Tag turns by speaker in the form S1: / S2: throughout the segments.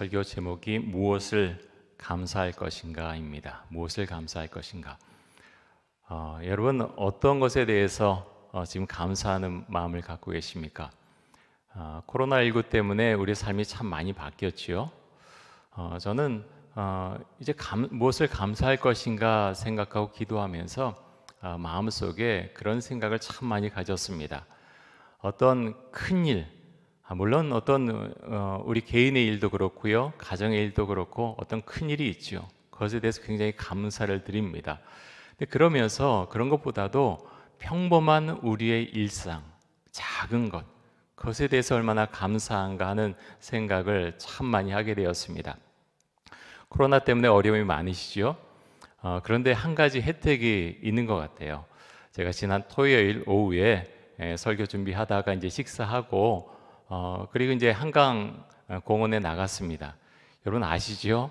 S1: 설교 제목이 무엇을 감사할 것인가입니다. 무엇을 감사할 것인가. 어, 여러분 어떤 것에 대해서 어, 지금 감사하는 마음을 갖고 계십니까? 어, 코로나19 때문에 우리 삶이 참 많이 바뀌었지요. 어, 저는 어, 이제 감, 무엇을 감사할 것인가 생각하고 기도하면서 어, 마음속에 그런 생각을 참 많이 가졌습니다. 어떤 큰 일, 아, 물론 어떤 어, 우리 개인의 일도 그렇고요, 가정의 일도 그렇고 어떤 큰 일이 있죠. 그것에 대해서 굉장히 감사를 드립니다. 그러면서 그런 것보다도 평범한 우리의 일상, 작은 것, 그것에 대해서 얼마나 감사한가 하는 생각을 참 많이 하게 되었습니다. 코로나 때문에 어려움이 많으시죠? 어, 그런데 한 가지 혜택이 있는 것 같아요. 제가 지난 토요일 오후에 에, 설교 준비하다가 이제 식사하고 어, 그리고 이제 한강 어, 공원에 나갔습니다. 여러분 아시죠?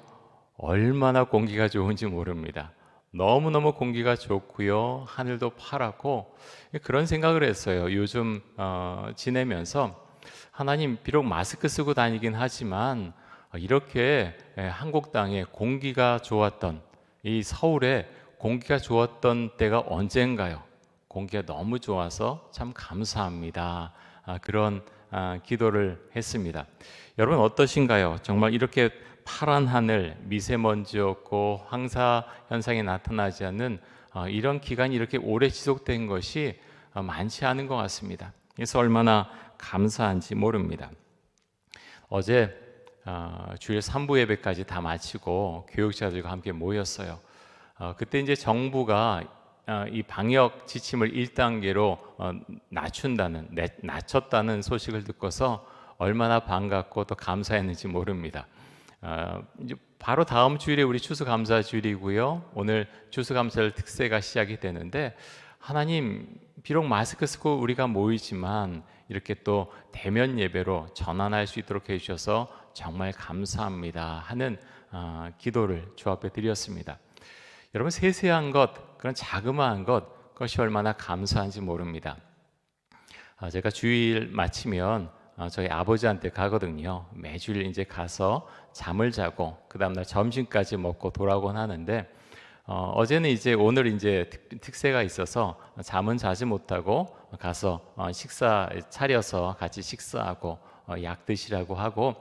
S1: 얼마나 공기가 좋은지 모릅니다. 너무너무 공기가 좋고요. 하늘도 파랗고 그런 생각을 했어요. 요즘 어, 지내면서 하나님 비록 마스크 쓰고 다니긴 하지만 어, 이렇게 에, 한국 땅에 공기가 좋았던 이 서울에 공기가 좋았던 때가 언젠가요? 공기가 너무 좋아서 참 감사합니다. 아, 그런 아, 기도를 했습니다. 여러분 어떠신가요? 정말 이렇게 파란 하늘, 미세먼지 없고 황사 현상이 나타나지 않는 어, 이런 기간이 이렇게 오래 지속된 것이 어, 많지 않은 것 같습니다. 그래서 얼마나 감사한지 모릅니다. 어제 어, 주일 3부 예배까지 다 마치고 교육자들과 함께 모였어요. 어, 그때 이제 정부가 어, 이 방역 지침을 1단계로 어, 낮춘다는 내- 낮췄다는 소식을 듣고서 얼마나 반갑고 또 감사했는지 모릅니다. 어, 바로 다음 주일에 우리 추수감사 주일이고요. 오늘 추수감사절 특세가 시작이 되는데 하나님 비록 마스크 쓰고 우리가 모이지만 이렇게 또 대면 예배로 전환할 수 있도록 해주셔서 정말 감사합니다 하는 어, 기도를 주 앞에 드렸습니다. 여러분 세세한 것 그런 자그마한 것 그것이 얼마나 감사한지 모릅니다. 아, 제가 주일 마치면 어, 저희 아버지한테 가거든요. 매주일 이제 가서 잠을 자고 그 다음날 점심까지 먹고 돌아오곤 하는데 어, 어제는 이제 오늘 이제 특, 특세가 있어서 잠은 자지 못하고 가서 어, 식사 차려서 같이 식사하고 어, 약 드시라고 하고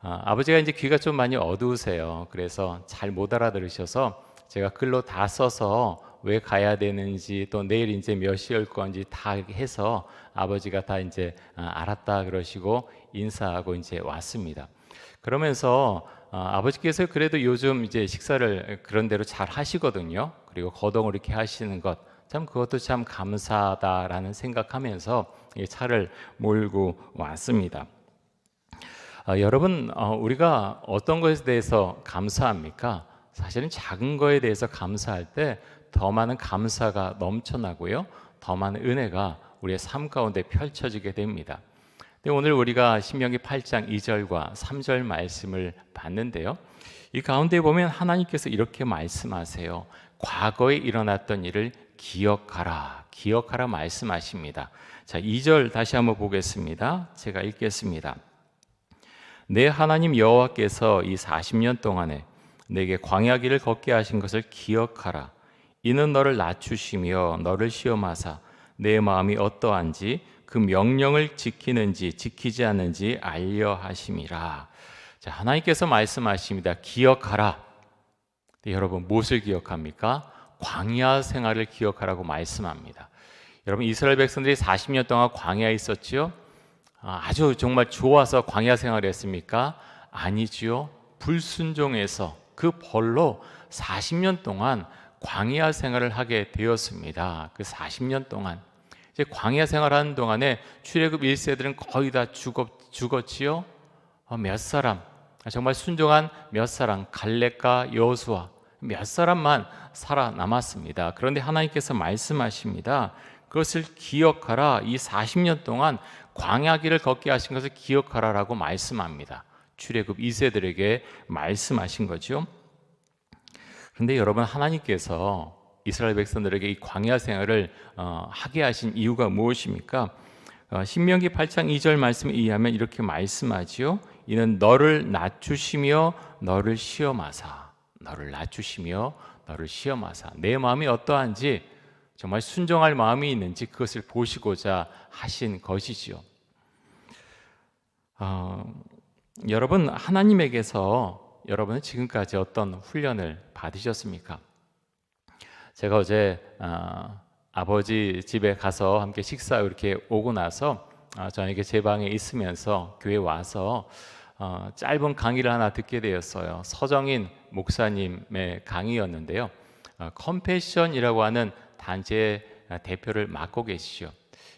S1: 어, 아버지가 이제 귀가 좀 많이 어두우세요. 그래서 잘 못 알아들으셔서 제가 글로 다 써서 왜 가야 되는지 또 내일 이제 몇 시에 올 건지 다 해서 아버지가 다 이제 아, 알았다 그러시고 인사하고 이제 왔습니다. 그러면서 어, 아버지께서 그래도 요즘 이제 식사를 그런 대로 잘 하시거든요. 그리고 거동을 이렇게 하시는 것. 참 그것도 참 감사하다라는 생각하면서 이 차를 몰고 왔습니다. 아, 여러분 어, 우리가 어떤 것에 대해서 감사합니까? 사실은 작은 거에 대해서 감사할 때 더 많은 감사가 넘쳐나고요, 더 많은 은혜가 우리의 삶 가운데 펼쳐지게 됩니다. 오늘 우리가 신명기 8장 2절과 3절 말씀을 봤는데요. 이 가운데 보면 하나님께서 이렇게 말씀하세요. 과거에 일어났던 일을 기억하라. 기억하라 말씀하십니다. 자, 2절 다시 한번 보겠습니다. 제가 읽겠습니다. 내 하나님 여호와께서 이 40년 동안에 내게 광야 길을 걷게 하신 것을 기억하라. 이는 너를 낮추시며 너를 시험하사 내 마음이 어떠한지 그 명령을 지키는지 지키지 않는지 알려 하심이라. 자, 하나님께서 말씀하십니다. 기억하라. 네, 여러분 무엇을 기억합니까? 광야 생활을 기억하라고 말씀합니다. 여러분 이스라엘 백성들이 40년 동안 광야에 있었지요. 아, 아주 정말 좋아서 광야 생활을 했습니까? 아니지요. 불순종해서 그 벌로 40년 동안 광야 생활을 하게 되었습니다. 그 40년 동안 이제 광야 생활하는 동안에 출애굽 1세들은 거의 다 죽었, 죽었지요. 어, 몇 사람 정말 순종한 몇 사람 갈렙과 여호수아 몇 사람만 살아남았습니다. 그런데 하나님께서 말씀하십니다. 그것을 기억하라. 이 40년 동안 광야길을 걷게 하신 것을 기억하라라고 말씀합니다. 출애굽 2세들에게 말씀하신 거죠. 그런데 여러분 하나님께서 이스라엘 백성들에게 이 광야 생활을 어, 하게 하신 이유가 무엇입니까? 어, 신명기 8장 2절 말씀에 의하면 이렇게 말씀하지요. 이는 너를 낮추시며 너를 시험하사 너를 낮추시며 너를 시험하사 내 마음이 어떠한지 정말 순종할 마음이 있는지 그것을 보시고자 하신 것이지요. 어, 여러분 하나님에게서 여러분은 지금까지 어떤 훈련을 받으셨습니까? 제가 어제 어, 아버지 집에 가서 함께 식사 이렇게 오고 나서 어, 저에게 제 방에 있으면서 교회 와서 어, 짧은 강의를 하나 듣게 되었어요. 서정인 목사님의 강의였는데요. 어, 컴패션이라고 하는 단체의 대표를 맡고 계시죠.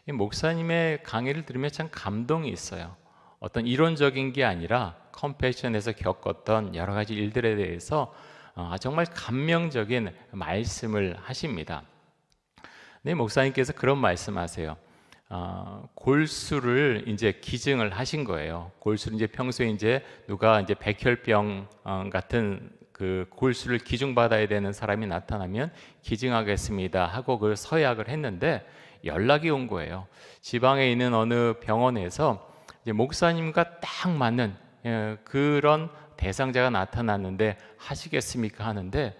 S1: 이 목사님의 강의를 들으면 참 감동이 있어요. 어떤 이론적인 게 아니라 컴패션에서 겪었던 여러 가지 일들에 대해서 어, 정말 감명적인 말씀을 하십니다. 네, 목사님께서 그런 말씀하세요. 어, 골수를 이제 기증을 하신 거예요. 골수를 이제 평소에 이제 누가 이제 백혈병 어, 같은 그 골수를 기증받아야 되는 사람이 나타나면 기증하겠습니다 하고 그 서약을 했는데 연락이 온 거예요. 지방에 있는 어느 병원에서 목사님과 딱 맞는 예, 그런 대상자가 나타났는데 하시겠습니까 하는데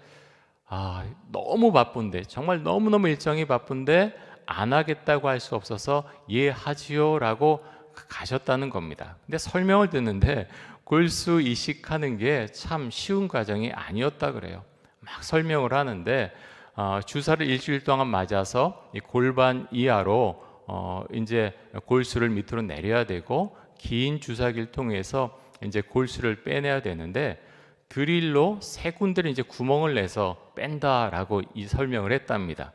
S1: 아 너무 바쁜데 정말 너무 너무 일정이 바쁜데 안 하겠다고 할 수 없어서 예 하지요라고 가셨다는 겁니다. 근데 설명을 듣는데 골수 이식하는 게 참 쉬운 과정이 아니었다 그래요. 막 설명을 하는데 어, 주사를 일주일 동안 맞아서 이 골반 이하로 어, 이제 골수를 밑으로 내려야 되고 긴 주사기를 통해서 이제 골수를 빼내야 되는데 드릴로 세 군데를 이제 구멍을 내서 뺀다라고 이 설명을 했답니다.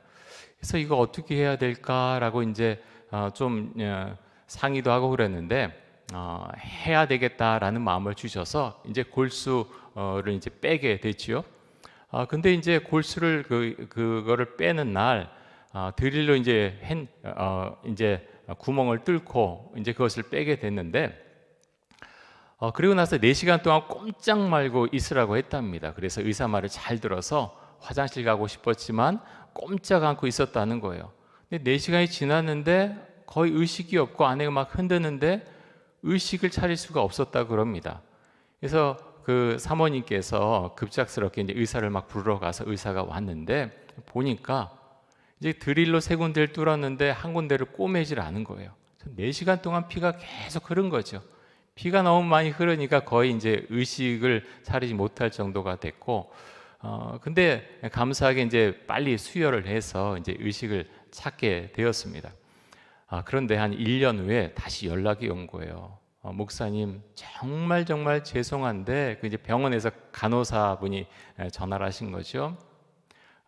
S1: 그래서 이거 어떻게 해야 될까라고 이제 어, 좀 어, 상의도 하고 그랬는데 어, 해야 되겠다라는 마음을 주셔서 이제 골수를 이제 빼게 됐지요. 아 근데 이제 골수를 그 그거를 빼는 날 어, 드릴로 이제 hen, 어, 이제 구멍을 뚫고 이제 그것을 빼게 됐는데 어, 그리고 나서 4시간 동안 꼼짝 말고 있으라고 했답니다. 그래서 의사 말을 잘 들어서 화장실 가고 싶었지만 꼼짝 않고 있었다는 거예요. 근데 4시간이 지났는데 거의 의식이 없고 아내가 막 흔드는데 의식을 차릴 수가 없었다 그럽니다. 그래서 그 사모님께서 급작스럽게 이제 의사를 막 부르러 가서 의사가 왔는데 보니까 이제 드릴로 세 군데를 뚫었는데 한 군데를 꼬매질 않은 거예요. 4시간 동안 피가 계속 흐른 거죠. 피가 너무 많이 흐르니까 거의 이제 의식을 차리지 못할 정도가 됐고, 어, 근데 감사하게 이제 빨리 수혈을 해서 이제 의식을 찾게 되었습니다. 아, 그런데 한 1년 후에 다시 연락이 온 거예요. 어, 목사님 정말 정말 죄송한데 그 이제 병원에서 간호사분이 전화를 하신 거죠.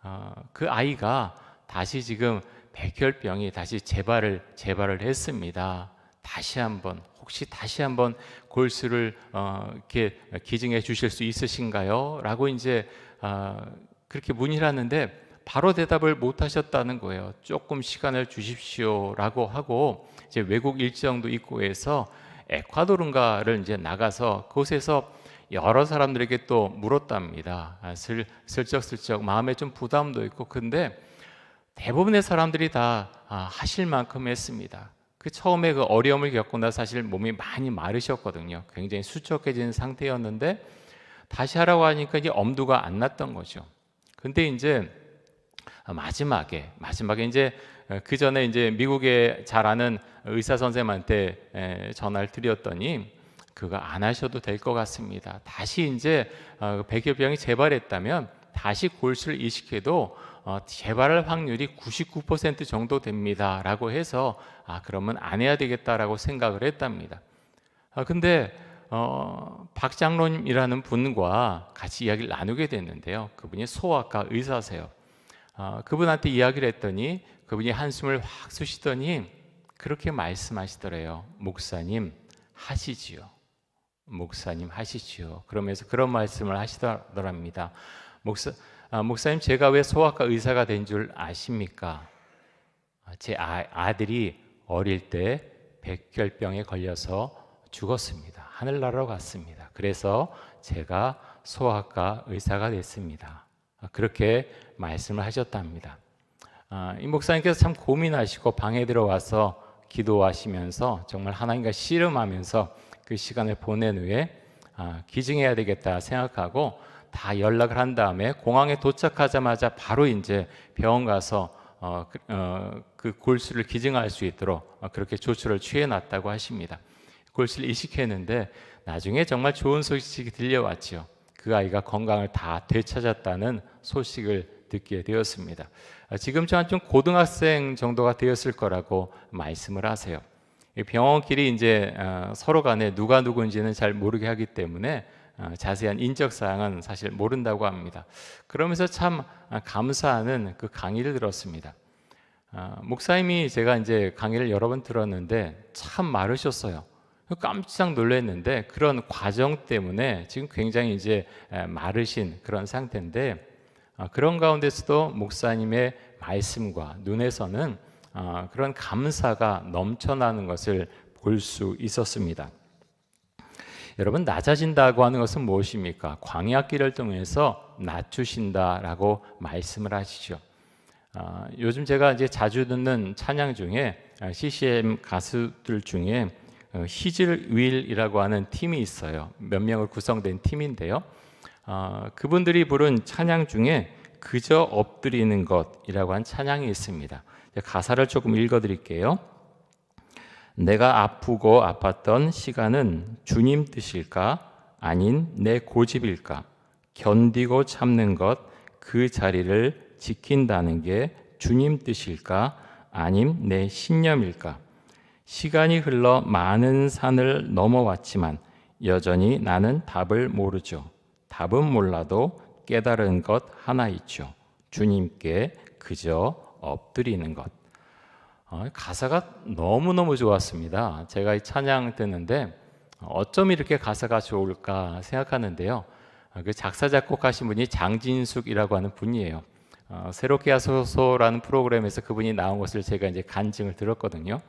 S1: 어, 그 아이가 다시 지금 백혈병이 다시 재발을 재발을 했습니다. 다시 한번 혹시 다시 한번 골수를 어, 이렇게 기증해 주실 수 있으신가요? 라고 이제 어, 그렇게 문의를 하는데 바로 대답을 못 하셨다는 거예요. 조금 시간을 주십시오라고 하고 이제 외국 일정도 있고 해서 에콰도르인가를 이제 나가서 그곳에서 여러 사람들에게 또 물었답니다. 아, 슬, 슬쩍슬쩍 마음에 좀 부담도 있고 근데 대부분의 사람들이 다 아, 하실 만큼 했습니다. 그 처음에 그 어려움을 겪고 나 사실 몸이 많이 마르셨거든요. 굉장히 수척해진 상태였는데 다시 하라고 하니까 이제 엄두가 안 났던 거죠. 근데 이제 마지막에 마지막에 이제 그 전에 이제 미국에 잘 아는 의사 선생님한테 전화를 드렸더니 그거 안 하셔도 될 것 같습니다. 다시 이제 어, 백혈병이 재발했다면 다시 골수를 이식해도 어, 재발할 확률이 99% 정도 됩니다라고 해서 아 그러면 안 해야 되겠다라고 생각을 했답니다. 아 근데 어, 박 장로님이라는 분과 같이 이야기를 나누게 됐는데요. 그분이 소아과 의사세요. 어, 그분한테 이야기를 했더니 그분이 한숨을 확 쑤시더니 그렇게 말씀하시더래요. 목사님 하시지요. 목사님 하시지요. 그러면서 그런 말씀을 하시더랍니다. 목사 아, 목사님 제가 왜 소아과 의사가 된 줄 아십니까? 아, 제 아, 아들이 어릴 때 백혈병에 걸려서 죽었습니다. 하늘나라로 갔습니다. 그래서 제가 소아과 의사가 됐습니다. 아, 그렇게 말씀을 하셨답니다. 아, 이 목사님께서 참 고민하시고 방에 들어와서 기도하시면서 정말 하나님과 씨름하면서 그 시간을 보낸 후에 아, 기증해야 되겠다 생각하고 다 연락을 한 다음에 공항에 도착하자마자 바로 이제 병원 가서 어, 그, 어, 그 골수를 기증할 수 있도록 어, 그렇게 조처를 취해 놨다고 하십니다. 골수를 이식했는데 나중에 정말 좋은 소식이 들려왔지요. 그 아이가 건강을 다 되찾았다는 소식을 듣게 되었습니다. 아, 지금쯤 좀 고등학생 정도가 되었을 거라고 말씀을 하세요. 병원끼리 이제 어, 서로 간에 누가 누구인지는 잘 모르게 하기 때문에 어, 자세한 인적 사항은 사실 모른다고 합니다. 그러면서 참 감사하는 그 강의를 들었습니다. 아, 목사님이 제가 이제 강의를 여러 번 들었는데 참 마르셨어요. 깜짝 놀랐는데 그런 과정 때문에 지금 굉장히 이제 마르신 그런 상태인데 아, 그런 가운데서도 목사님의 말씀과 눈에서는 아, 그런 감사가 넘쳐나는 것을 볼 수 있었습니다. 여러분 낮아진다고 하는 것은 무엇입니까? 광야길을 통해서 낮추신다라고 말씀을 하시죠. 아, 요즘 제가 이제 자주 듣는 찬양 중에 CCM 가수들 중에 어, 히즐 윌이라고 하는 팀이 있어요. 몇 명을 구성된 팀인데요. 어, 그분들이 부른 찬양 중에 그저 엎드리는 것이라고 한 찬양이 있습니다. 가사를 조금 읽어드릴게요. 내가 아프고 아팠던 시간은 주님 뜻일까? 아닌 내 고집일까? 견디고 참는 것, 그 자리를 지킨다는 게 주님 뜻일까? 아님 내 신념일까? 시간이 흘러 많은 산을 넘어왔지만 여전히 나는 답을 모르죠. 답은 몰라도 깨달은 것 하나 있죠. 주님께 그저 엎드리는 것. 어, 가사가 너무너무 좋았습니다. 제가 이 찬양 듣는데 어쩜 이렇게 가사가 좋을까 생각하는데요. 어, 그 작사 작곡하신 분이 장진숙이라고 하는 분이에요. 어, 새롭게 하소서라는 프로그램에서 그분이 나온 것을 제가 이제 간증을 들었거든요.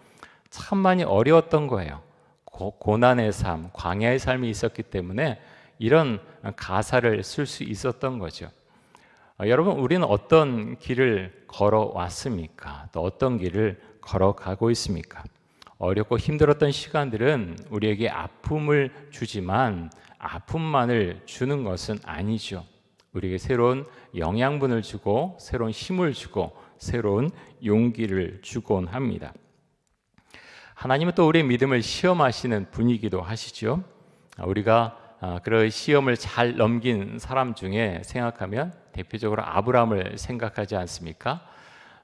S1: 참 많이 어려웠던 거예요. 고, 난의 삶, 광야의 삶이 있었기 때문에 이런 가사를 쓸 수 있었던 거죠. 어, 여러분, 우리는 어떤 길을 걸어왔습니까? 또 어떤 길을 걸어가고 있습니까? 어렵고 힘들었던 시간들은 우리에게 아픔을 주지만 아픔만을 주는 것은 아니죠. 우리에게 새로운 영양분을 주고 새로운 힘을 주고 새로운 용기를 주곤 합니다. 하나님은 또 우리의 믿음을 시험하시는 분이기도 하시죠. 우리가 아, 그런 시험을 잘 넘긴 사람 중에 생각하면 대표적으로 아브라함을 생각하지 않습니까?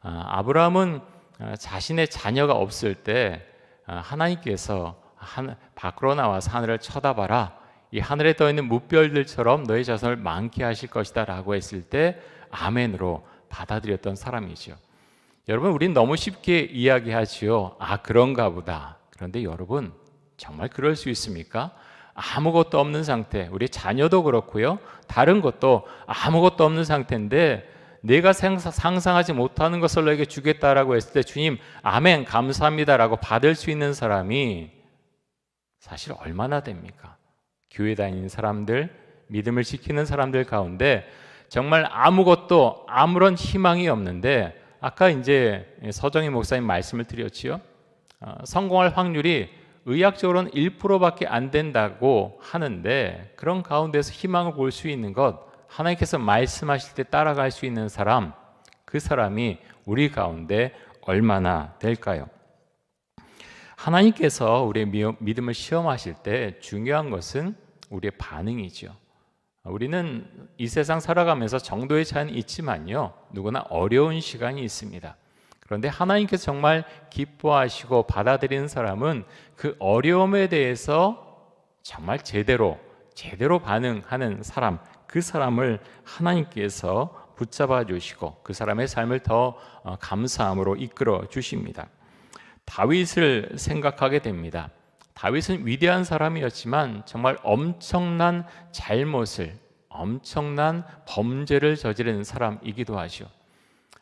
S1: 아, 아브라함은 아, 자신의 자녀가 없을 때 하나님께서 밖으로 나와서 하늘을 쳐다봐라. 이 하늘에 떠 있는 무별들처럼 너의 자손을 많게 하실 것이다라고 했을 때 아멘으로 받아들였던 사람이죠. 여러분, 우린 너무 쉽게 이야기하지요. 아, 그런가 보다. 그런데 여러분, 정말 그럴 수 있습니까? 아무것도 없는 상태, 우리 자녀도 그렇고요. 다른 것도 아무것도 없는 상태인데 내가 상상하지 못하는 것을 너에게 주겠다라고 했을 때 주님, 아멘, 감사합니다라고 받을 수 있는 사람이 사실 얼마나 됩니까? 교회 다니는 사람들, 믿음을 지키는 사람들 가운데 정말 아무것도 아무런 희망이 없는데 아까 이제 서정희 목사님 말씀을 드렸지요. 어, 성공할 확률이 의학적으로는 1%밖에 안 된다고 하는데 그런 가운데서 희망을 볼 수 있는 것 하나님께서 말씀하실 때 따라갈 수 있는 사람 그 사람이 우리 가운데 얼마나 될까요? 하나님께서 우리의 믿음을 시험하실 때 중요한 것은 우리의 반응이죠. 우리는 이 세상 살아가면서 정도의 차이는 있지만요. 누구나 어려운 시간이 있습니다. 그런데 하나님께서 정말 기뻐하시고 받아들이는 사람은 그 어려움에 대해서 정말 제대로 제대로 반응하는 사람, 그 사람을 하나님께서 붙잡아 주시고 그 사람의 삶을 더 어, 감사함으로 이끌어 주십니다. 다윗을 생각하게 됩니다. 다윗은 위대한 사람이었지만 정말 엄청난 잘못을 엄청난 범죄를 저지른 사람이기도 하죠.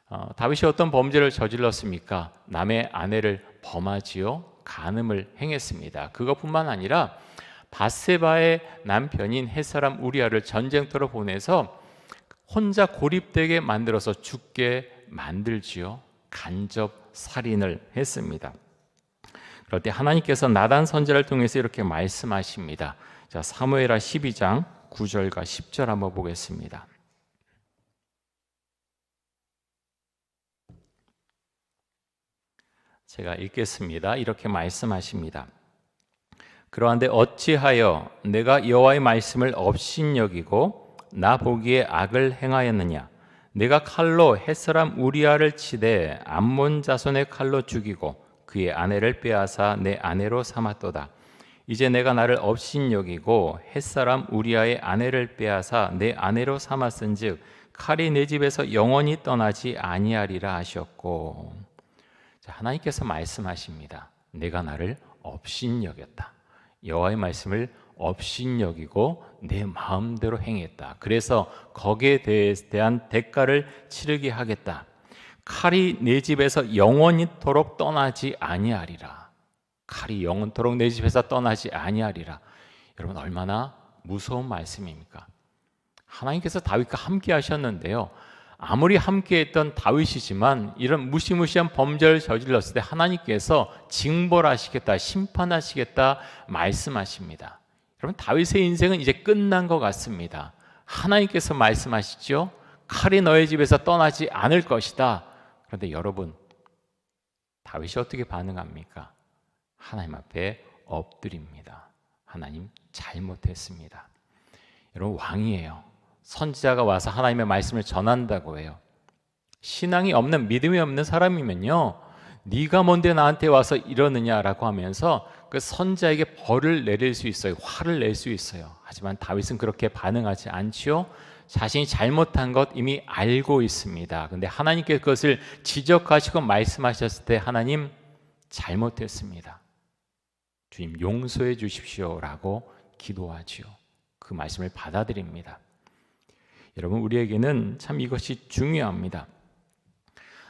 S1: 어, 다윗이 어떤 범죄를 저질렀습니까? 남의 아내를 범하지요, 간음을 행했습니다. 그것뿐만 아니라 바세바의 남편인 햇사람 우리아를 전쟁터로 보내서 혼자 고립되게 만들어서 죽게 만들지요. 간접 살인을 했습니다. 그럴 때 하나님께서 나단 선지자를 통해서 이렇게 말씀하십니다. 자, 사무엘하 12장 9절과 10절 한번 보겠습니다. 제가 읽겠습니다. 이렇게 말씀하십니다. 그러한데 어찌하여 내가 여호와의 말씀을 업신여기고 나 보기에 악을 행하였느냐? 내가 칼로 햇사람 우리아를 치되 암몬 자손의 칼로 죽이고 그의 아내를 빼앗아 내 아내로 삼았도다. 이제 내가 나를 업신여기고 햇사람 우리아의 아내를 빼앗아 내 아내로 삼았은즉 칼이 내 집에서 영원히 떠나지 아니하리라 하셨고 자, 하나님께서 말씀하십니다. 내가 나를 업신여겼다. 여호와의 말씀을 업신여기고 내 마음대로 행했다. 그래서 거기에 대한 대가를 치르게 하겠다. 칼이 내 집에서 영원히토록 떠나지 아니하리라. 칼이 영원토록 내 집에서 떠나지 아니하리라. 여러분 얼마나 무서운 말씀입니까? 하나님께서 다윗과 함께 하셨는데요. 아무리 함께했던 다윗이지만 이런 무시무시한 범죄를 저질렀을 때 하나님께서 징벌하시겠다, 심판하시겠다 말씀하십니다. 여러분 다윗의 인생은 이제 끝난 것 같습니다. 하나님께서 말씀하시죠. 칼이 너의 집에서 떠나지 않을 것이다. 그런데 여러분 다윗이 어떻게 반응합니까? 하나님 앞에 엎드립니다. 하나님 잘못했습니다. 여러분 왕이에요. 선지자가 와서 하나님의 말씀을 전한다고 해요. 신앙이 없는 믿음이 없는 사람이면요. 네가 뭔데 나한테 와서 이러느냐라고 하면서 그 선자에게 벌을 내릴 수 있어요. 화를 낼 수 있어요. 하지만 다윗은 그렇게 반응하지 않지요. 자신이 잘못한 것 이미 알고 있습니다. 근데 하나님께 그것을 지적하시고 말씀하셨을 때 하나님 잘못했습니다. 주님 용서해 주십시오라고 기도하지요. 그 말씀을 받아들입니다. 여러분 우리에게는 참 이것이 중요합니다.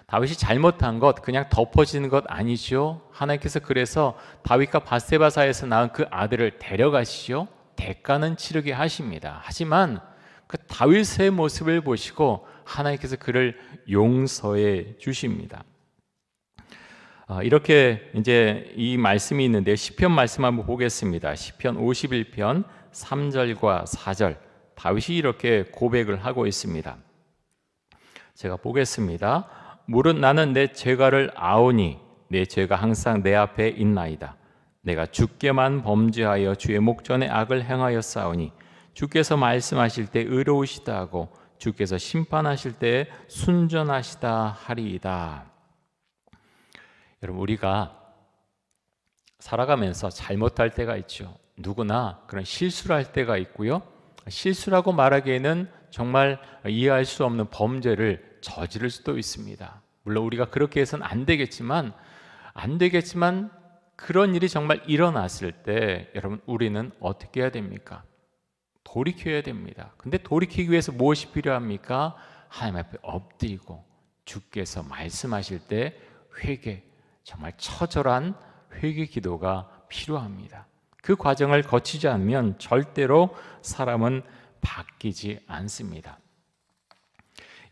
S1: 다윗이 잘못한 것 그냥 덮어지는 것 아니죠. 하나님께서 그래서 다윗과 바세바 사이에서 낳은 그 아들을 데려가시죠. 대가는 치르게 하십니다. 하지만 그 다윗의 모습을 보시고 하나님께서 그를 용서해 주십니다. 아, 이렇게 이제 이 말씀이 있는데 시편 말씀 한번 보겠습니다. 시편 51편 3절과 4절. 다윗이 이렇게 고백을 하고 있습니다. 제가 보겠습니다. 물은 나는 내 죄가를 아오니 내 죄가 항상 내 앞에 있나이다. 내가 주께만 범죄하여 주의 목전에 악을 행하여 싸우니 주께서 말씀하실 때 의로우시다 하고 주께서 심판하실 때 순전하시다 하리이다. 여러분 우리가 살아가면서 잘못할 때가 있죠. 누구나 그런 실수를 할 때가 있고요. 실수라고 말하기에는 정말 이해할 수 없는 범죄를 저지를 수도 있습니다. 물론 우리가 그렇게 해서는 안 되겠지만 안 되겠지만 그런 일이 정말 일어났을 때 여러분 우리는 어떻게 해야 됩니까? 돌이켜야 됩니다. 근데 돌이키기 위해서 무엇이 필요합니까? 하나님 앞에 엎드리고 주께서 말씀하실 때 회개 정말 처절한 회개 기도가 필요합니다. 그 과정을 거치지 않으면 절대로 사람은 바뀌지 않습니다.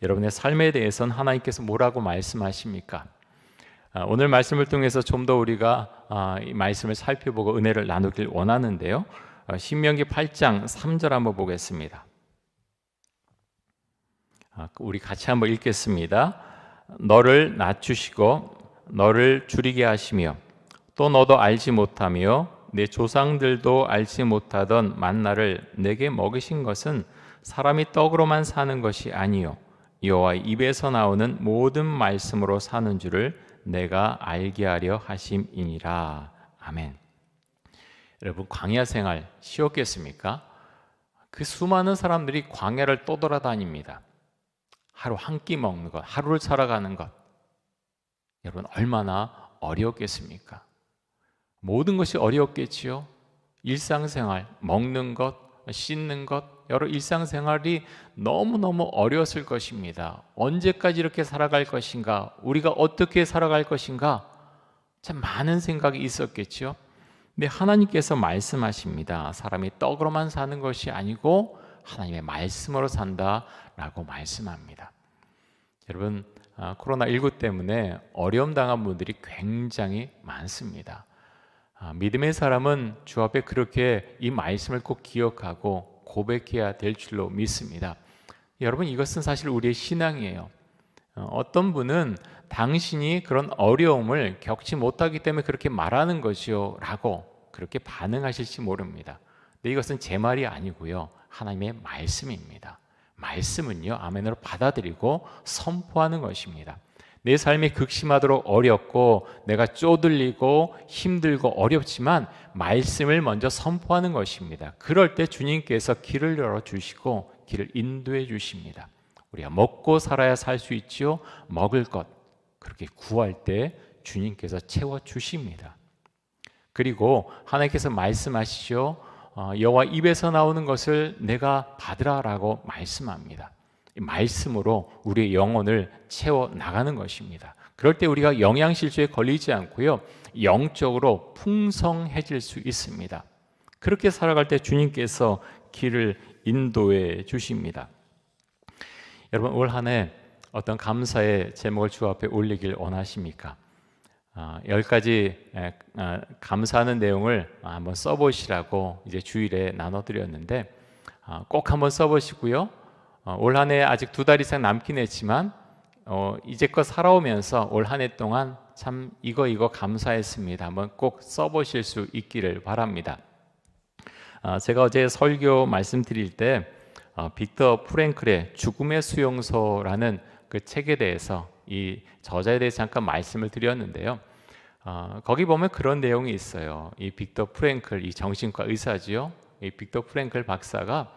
S1: 여러분의 삶에 대해서는 하나님께서 뭐라고 말씀하십니까? 아, 오늘 말씀을 통해서 좀 더 우리가 아, 이 말씀을 살펴보고 은혜를 나누길 원하는데요. 아, 신명기 8장 3절 한번 보겠습니다. 우리 같이 한번 읽겠습니다. 너를 낮추시고 너를 줄이게 하시며 또 너도 알지 못하며 내 조상들도 알지 못하던 만나를 내게 먹이신 것은 사람이 떡으로만 사는 것이 아니요 여호와 입에서 나오는 모든 말씀으로 사는 줄을 내가 알게 하려 하심이니라. 아멘. 여러분 광야 생활 쉬웠겠습니까? 그 수많은 사람들이 광야를 떠돌아다닙니다. 하루 한 끼 먹는 것, 하루를 살아가는 것. 여러분 얼마나 어려웠겠습니까? 모든 것이 어려웠겠지요. 일상생활, 먹는 것, 씻는 것, 여러 일상생활이 너무너무 어려웠을 것입니다. 언제까지 이렇게 살아갈 것인가? 우리가 어떻게 살아갈 것인가? 참 많은 생각이 있었겠죠. 근데 하나님께서 말씀하십니다. 사람이 떡으로만 사는 것이 아니고 하나님의 말씀으로 산다라고 말씀합니다. 여러분, 아, 코로나19 때문에 어려움 당한 분들이 굉장히 많습니다. 아, 믿음의 사람은 주 앞에 그렇게 이 말씀을 꼭 기억하고 고백해야 될 줄로 믿습니다. 여러분 이것은 사실 우리의 신앙이에요. 어, 어떤 분은 당신이 그런 어려움을 겪지 못하기 때문에 그렇게 말하는 것이요 라고 그렇게 반응하실지 모릅니다. 근데 이것은 제 말이 아니고요. 하나님의 말씀입니다. 말씀은요. 아멘으로 받아들이고 선포하는 것입니다. 내 삶이 극심하도록 어렵고 내가 쪼들리고 힘들고 어렵지만 말씀을 먼저 선포하는 것입니다. 그럴 때 주님께서 길을 열어 주시고 길을 인도해 주십니다. 우리가 먹고 살아야 살 수 있지요. 먹을 것 그렇게 구할 때 주님께서 채워 주십니다. 그리고 하나님께서 말씀하시죠. 어, 여호와 입에서 나오는 것을 내가 받으라라고 말씀합니다. 말씀으로 우리의 영혼을 채워 나가는 것입니다. 그럴 때 우리가 영양 실조에 걸리지 않고요. 영적으로 풍성해질 수 있습니다. 그렇게 살아갈 때 주님께서 길을 인도해 주십니다. 여러분 올 한해 어떤 감사의 제목을 주 앞에 올리길 원하십니까? 아, 열 가지 아, 감사하는 내용을 한번 써보시라고 이제 주일에 나눠드렸는데 아, 꼭 한번 써보시고요. 어, 올한 해 아직 두 달 이상 남긴 했지만 어, 이제껏 살아오면서 올 한 해 동안 참 이거 이거 감사했습니다. 한번 꼭 써보실 수 있기를 바랍니다. 제가 어제 설교 말씀드릴 때 어, 빅터 프랭클의 죽음의 수용소라는 그 책에 대해서 이 저자에 대해 잠깐 말씀을 드렸는데요. 어, 거기 보면 그런 내용이 있어요. 이 빅터 프랭클 이 정신과 의사지요. 이 빅터 프랭클 박사가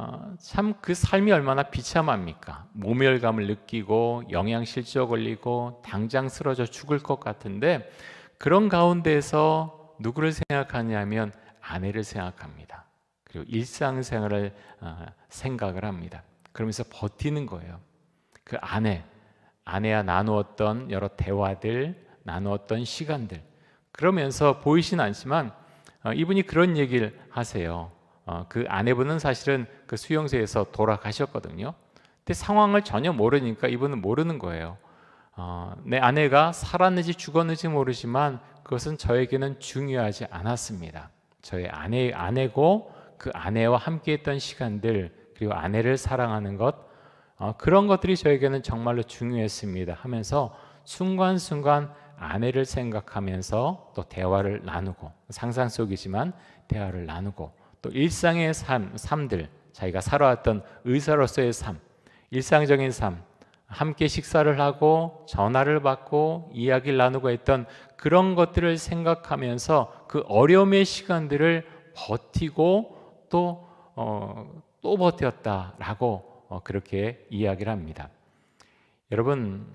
S1: 어, 참그 삶이 얼마나 비참합니까? 모멸감을 느끼고 영양실조 걸리고 당장 쓰러져 죽을 것 같은데 그런 가운데서 누구를 생각하냐면 아내를 생각합니다. 그리고 일상생활을 어, 생각을 합니다. 그러면서 버티는 거예요. 그 아내, 아내와 나누었던 여러 대화들, 나누었던 시간들. 그러면서 보이진 않지만 어, 이분이 그런 얘기를 하세요. 어, 그 아내분은 사실은 그 수용소에서 돌아가셨거든요. 근데 상황을 전혀 모르니까 이분은 모르는 거예요. 내 아내가 살았는지 죽었는지 모르지만 그것은 저에게는 중요하지 않았습니다. 저의 아내 아내고 그 아내와 함께했던 시간들 그리고 아내를 사랑하는 것 어, 그런 것들이 저에게는 정말로 중요했습니다. 하면서 순간순간 아내를 생각하면서 또 대화를 나누고 상상 속이지만 대화를 나누고 또 일상의 삶, 삶들 자기가 살아왔던 의사로서의 삶, 일상적인 삶, 함께 식사를 하고 전화를 받고 이야기를 나누고 했던 그런 것들을 생각하면서 그 어려움의 시간들을 버티고 또, 어, 또 버텼다라고 어, 그렇게 이야기를 합니다. 여러분,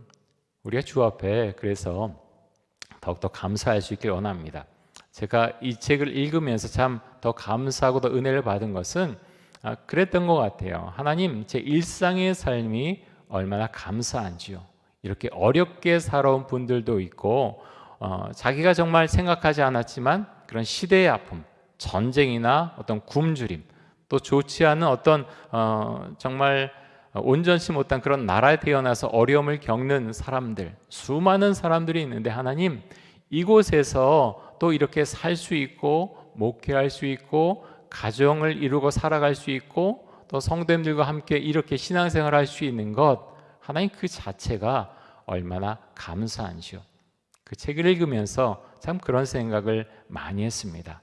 S1: 우리가 주 앞에 그래서 더욱더 감사할 수 있길 원합니다. 제가 이 책을 읽으면서 참 더 감사하고 더 은혜를 받은 것은 아, 그랬던 것 같아요. 하나님, 제 일상의 삶이 얼마나 감사한지요. 이렇게 어렵게 살아온 분들도 있고, 어, 자기가 정말 생각하지 않았지만 그런 시대의 아픔, 전쟁이나 어떤 굶주림 또 좋지 않은 어떤 어, 정말 온전치 못한 그런 나라에 태어나서 어려움을 겪는 사람들 수많은 사람들이 있는데 하나님 이곳에서 또 이렇게 살 수 있고 목회할 수 있고 가정을 이루고 살아갈 수 있고 또 성도님들과 함께 이렇게 신앙생활 할 수 있는 것 하나님 그 자체가 얼마나 감사한지요. 그 책을 읽으면서 참 그런 생각을 많이 했습니다.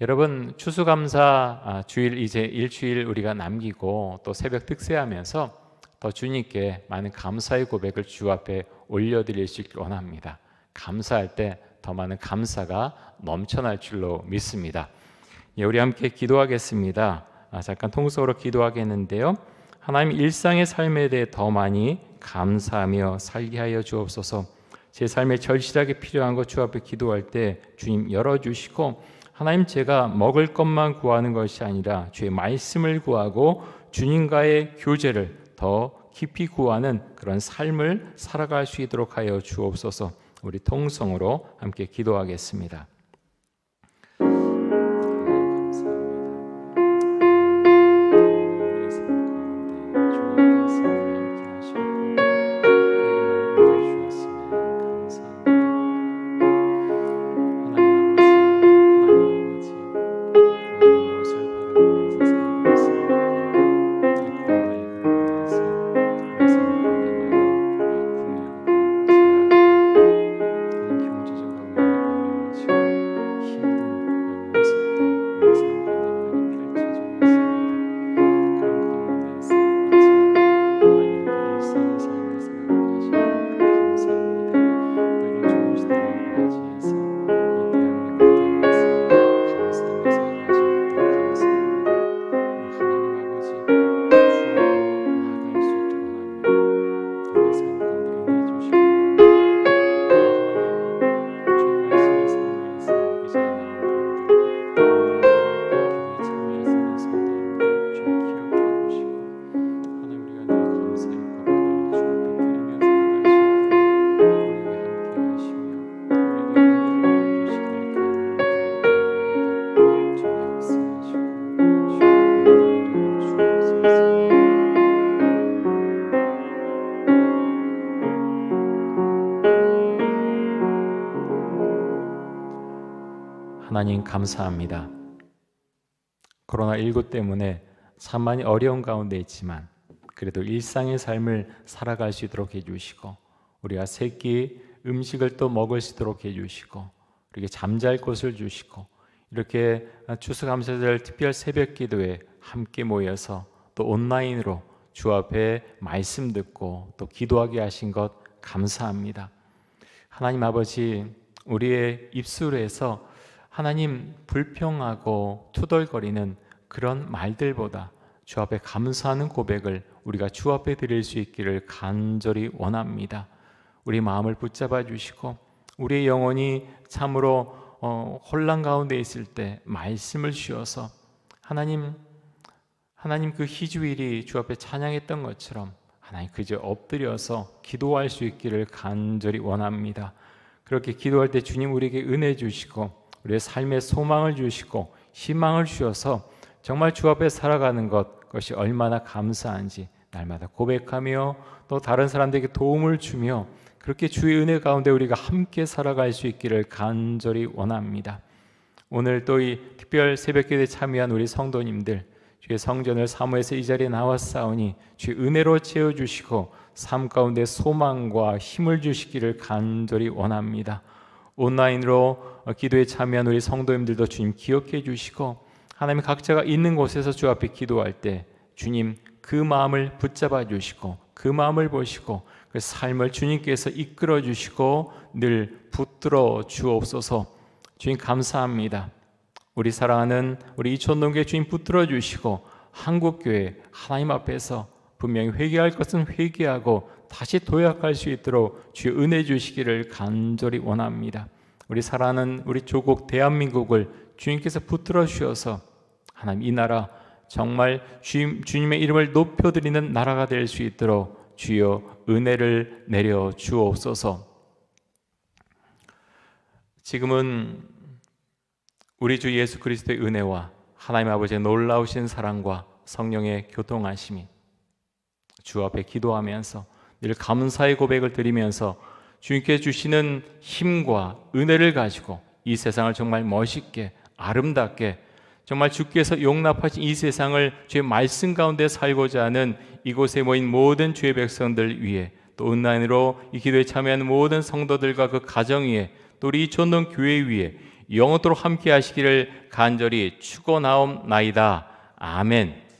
S1: 여러분 추수감사 아, 주일 이제 일주일 우리가 남기고 또 새벽 특세하면서 더 주님께 많은 감사의 고백을 주 앞에 올려드릴 수 있길 원합니다. 감사할 때 더 많은 감사가 넘쳐날 줄로 믿습니다. 예, 우리 함께 기도하겠습니다. 아, 잠깐 통속으로 기도하겠는데요. 하나님 일상의 삶에 대해 더 많이 감사하며 살게 하여 주옵소서. 제 삶에 절실하게 필요한 것 주 앞에 기도할 때 주님 열어 주시고 하나님 제가 먹을 것만 구하는 것이 아니라 주의 말씀을 구하고 주님과의 교제를 더 깊이 구하는 그런 삶을 살아갈 수 있도록 하여 주옵소서. 우리 통성으로 함께 기도하겠습니다. 감사합니다. 코로나19 때문에 참 많이 어려운 가운데 있지만 그래도 일상의 삶을 살아갈 수 있도록 해주시고 우리가 세끼 음식을 또 먹을 수 있도록 해주시고 이렇게 잠잘 곳을 주시고 이렇게 추수감사절 특별 새벽 기도에 함께 모여서 또 온라인으로 주 앞에 말씀 듣고 또 기도하게 하신 것 감사합니다. 하나님 아버지 우리의 입술에서 하나님 불평하고 투덜거리는 그런 말들보다 주 앞에 감사하는 고백을 우리가 주 앞에 드릴 수 있기를 간절히 원합니다. 우리 마음을 붙잡아 주시고 우리의 영혼이 참으로 어, 혼란 가운데 있을 때 말씀을 주어서 하나님 하나님 그 희주일이 주 앞에 찬양했던 것처럼 하나님 그저 엎드려서 기도할 수 있기를 간절히 원합니다. 그렇게 기도할 때 주님 우리에게 은혜 주시고 우리의 삶에 소망을 주시고 희망을 주셔서 정말 주 앞에 살아가는 것 그것이 얼마나 감사한지 날마다 고백하며 또 다른 사람들에게 도움을 주며 그렇게 주의 은혜 가운데 우리가 함께 살아갈 수 있기를 간절히 원합니다. 오늘 또 이 특별 새벽기도에 참여한 우리 성도님들 주의 성전을 사모해서 이 자리에 나왔사오니 주의 은혜로 채워 주시고 삶 가운데 소망과 힘을 주시기를 간절히 원합니다. 온라인으로 기도에 참여한 우리 성도님들도 주님 기억해 주시고 하나님 각자가 있는 곳에서 주 앞에 기도할 때 주님 그 마음을 붙잡아 주시고 그 마음을 보시고 그 삶을 주님께서 이끌어 주시고 늘 붙들어 주옵소서. 주님 감사합니다. 우리 사랑하는 우리 이촌동교회 주님 붙들어 주시고 한국 교회 하나님 앞에서 분명히 회개할 것은 회개하고 다시 도약할 수 있도록 주의 은혜 주시기를 간절히 원합니다. 우리 사랑하는 우리 조국 대한민국을 주님께서 붙들어 주셔서 하나님 이 나라 정말 주님, 주님의 이름을 높여드리는 나라가 될 수 있도록 주여 은혜를 내려 주옵소서. 지금은 우리 주 예수 그리스도의 은혜와 하나님 아버지의 놀라우신 사랑과 성령의 교통하심이 주 앞에 기도하면서 늘 감사의 고백을 드리면서 주님께 주시는 힘과 은혜를 가지고 이 세상을 정말 멋있게 아름답게 정말 주께서 용납하신 이 세상을 주의 말씀 가운데 살고자 하는 이곳에 모인 모든 주의 백성들 위해 또 온라인으로 이 기도에 참여하는 모든 성도들과 그 가정 위에 또 우리 전동 교회 위에 영원토록 함께 하시기를 간절히 축원하옵나이다. 아멘.